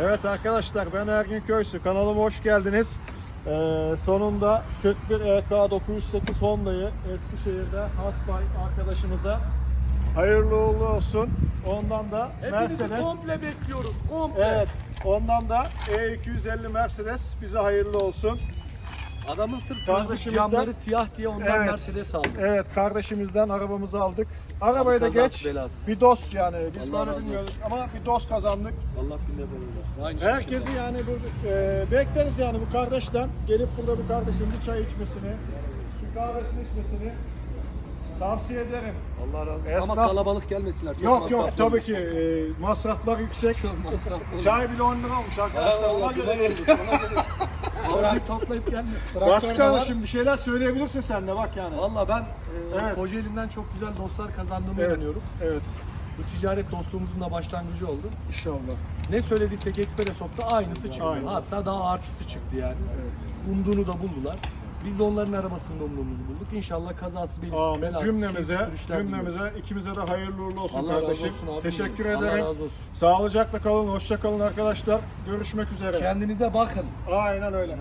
Evet arkadaşlar ben Ergin Köysü. Kanalıma hoş geldiniz. Ee, sonunda 41 EK 908 Honda'yı Eskişehir'de Hasbay arkadaşımıza hayırlı uğurlu olsun. Ondan da Hepinizi Mercedes. komple bekliyoruz. Komple. Evet. Ondan da E250 Mercedes bize hayırlı olsun. Adamın sırf Kardeşimizden- camları siyah diye ondan Evet. Mercedes aldı. Evet kardeşimizden arabamızı aldık. Arabayı da geç. belası. Bir dost yani. Biz Allah böyle razı bilmiyorduk ama bir dost kazandık. Allah bin olsun. Herkesi yani bu, e, bekleriz yani bu kardeşten gelip burada bir kardeşin bir çay içmesini, bir kahvesini içmesini tavsiye ederim. Allah razı olsun. Esnaf- Ama kalabalık gelmesinler. Çok yok yok tabii ki e, masraflar yüksek. Çok masraflı. Çay bile 10 lira olmuş arkadaşlar. Ona göre göre Avruyu toplayıp gelme. Başka şimdi bir şeyler söyleyebilirsin sen de bak yani. Valla ben e, Evet. Kocaeli'nden çok güzel dostlar kazandığıma Evet. inanıyorum. Evet. Bu ticaret dostluğumuzun da başlangıcı oldu. İnşallah. Ne söylediysek Expressop'ta aynısı çıktı. Aynısı. Hatta daha artısı çıktı yani. Umduğunu da buldular. Biz de onların arabasında umduğumuzu bulduk. İnşallah kazası belası, Amin. Cümlemize, keyifli sürüşler diliyoruz. cümlemize, ikimize de hayırlı uğurlu olsun Allah razı kardeşim. olsun abi. Teşekkür Allah ederim. razı olsun. Sağlıcakla kalın, hoşça kalın arkadaşlar. Görüşmek üzere. Kendinize bakın. Aynen öyle.